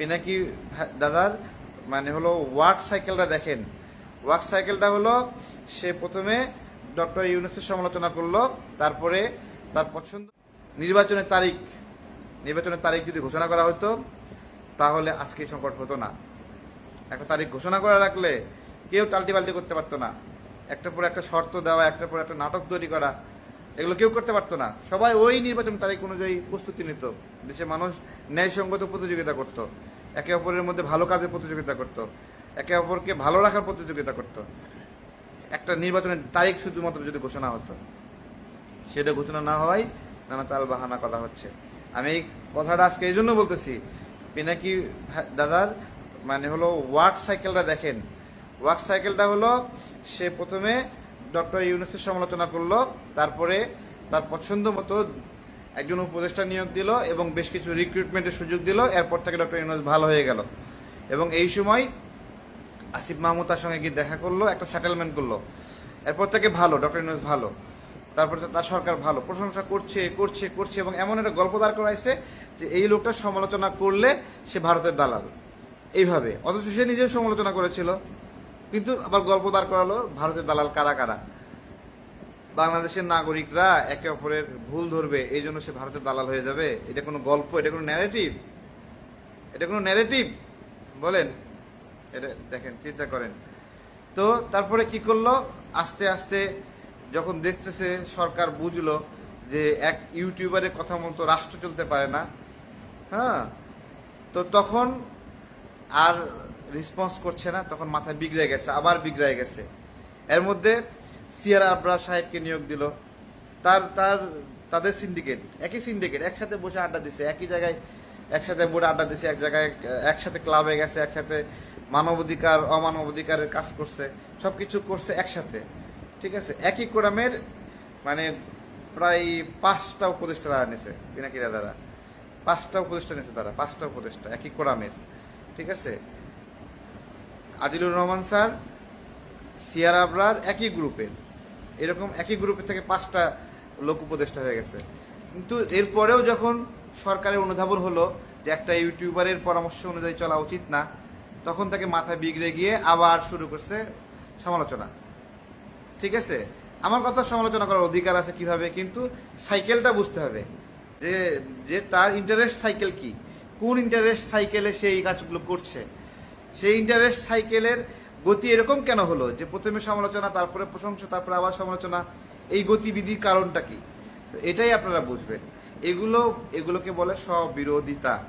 পিনাকি ভা- দাদার মানে হলো ওয়ার্ক সাইকেলটা দেখেন। ওয়ার্ক সাইকেলটা হলো সে প্রথমে ডক্টর ইউনুসের সমালোচনা করল, তারপরে তার পছন্দ নির্বাচনের তারিখ নির্বাচনের তারিখ যদি ঘোষণা করা হতো, তাহলে আজকে সংকট হতো না। একটা তারিখ ঘোষণা করে রাখলে কেউ টাল্টি পাল্টি করতে পারতো না। একটার পর একটা শর্ত দেওয়া, একটার পর একটা নাটক তৈরি করা, এগুলো কেউ করতে পারতো না। সবাই ওই নির্বাচন তারিখ অনুযায়ী প্রস্তুতি নিত। দেশের মানুষ ন্যায়সঙ্গত প্রতিযোগিতা করত। একে অপরের মধ্যে ভালো কাজের প্রতিযোগিতা করত, একে অপরকে ভালো রাখার প্রতিযোগিতা করত। একটা নির্বাচনের তারিখ শুধুমাত্র যদি ঘোষণা হতো, সেটা ঘোষণা না হওয়ায় নানা তাল বাহানা করা হচ্ছে। আমি এই কথাটা আজকে এই জন্য বলতেছি, পিনাকি দাদার মানে হলো ওয়ার্ক সাইকেলটা দেখেন। ওয়ার্ক সাইকেলটা হলো সে প্রথমে ডক্টর ইউনুসের সমালোচনা করল, তারপরে তার পছন্দ মতো একজন উপদেষ্টা নিয়োগ দিল এবং বেশ কিছু রিক্রুটমেন্টের সুযোগ দিল। এরপর থেকে ডক্টর ইউনুস ভালো হয়ে গেল। এবং এই সময় আসিফ মাহমুদ তার সঙ্গে গিয়ে দেখা করল, একটা সেটেলমেন্ট করল। এরপর থেকে ভালো ডক্টর ইউনুস ভালো। তারপরে তার সরকার ভালো, প্রশংসা করছে করছে করছে এবং এমন একটা গল্প দাঁড় করাইছে যে এই লোকটা সমালোচনা করলে সে ভারতের দালাল। এইভাবে। অথচ সে নিজেও সমালোচনা করেছিল। কিন্তু আবার গল্প দাঁড় করালো, ভারতের দালাল কারা কারা? বাংলাদেশের নাগরিকরা একে অপরের ভুল ধরবে, এই জন্য সে ভারতের দালাল হয়ে যাবে। এটা কোনো গল্প, এটা কোনো ন্যারেটিভ এটা কোনো ন্যারেটিভ বলেন। এটা দেখেন, চিন্তা করেন। তো তারপরে কি করল? আস্তে আস্তে যখন দেখতেছে, সরকার বুঝলো যে এক ইউটিউবারের কথা মতো রাষ্ট্র চলতে পারে না। হ্যাঁ? তো তখন আর রেসপন্স করছে না, তখন মাথায় বিগড়ে গেছে, আবার বিগড়ে গেছে। এর মধ্যে সিয়ার আবরার সাহেবকে নিয়োগ দিল। তার তার, তাদের সিন্ডিকেট একই সিন্ডিকেট একসাথে বসে আড্ডা দিছে, একই জায়গায়, একসাথে বসে আড্ডা দিছে, এক জায়গায়, একসাথে ক্লাবে গেছে, একসাথে মানবাধিকার, অমানবাধিকারের কাজ করছে, সবকিছু করছে একসাথে। ঠিক আছে? একই কোরামের মানে প্রায় পাঁচটা উপদেষ্টা তারা নিছে, পিনাকি দাদারা। পাঁচটা উপদেষ্টা নিছে তারা, পাঁচটা উপদেষ্টা, একই কোরামের। ঠিক আছে? আদিলুর রহমান স্যার সিয়ার আবরার একই গ্রুপের। এরকম একই গ্রুপের থেকে পাঁচটা লোক উপদেষ্টা হয়ে গেছে। কিন্তু এরপরেও যখন সরকারের অনুধাবন হলো যে একটা ইউটিউবারের পরামর্শ অনুযায়ী চলা উচিত না, তখন তাকে মাথায় বিগড়ে গিয়ে আবার শুরু করছে সমালোচনা। ঠিক আছে? আমার কথা সমালোচনা করার অধিকার আছে কীভাবে? কিন্তু সাইকেলটা বুঝতে হবে যে যে তার ইন্টারেস্ট সাইকেল কি? কোন ইন্টারেস্ট সাইকেলে সে এই কাজগুলো করছে? সেই ইন্টারেস্ট সাইকেলের গতি এরকম কেন হলো? যে প্রথমে সমালোচনা, তারপরে প্রশংসা, তারপরে আবার সমালোচনা, এই গতিবিধির কারণটা কি? এটাই আপনারা বুঝবেন। এগুলো, এগুলোকে বলে স্ববিরোধিতা।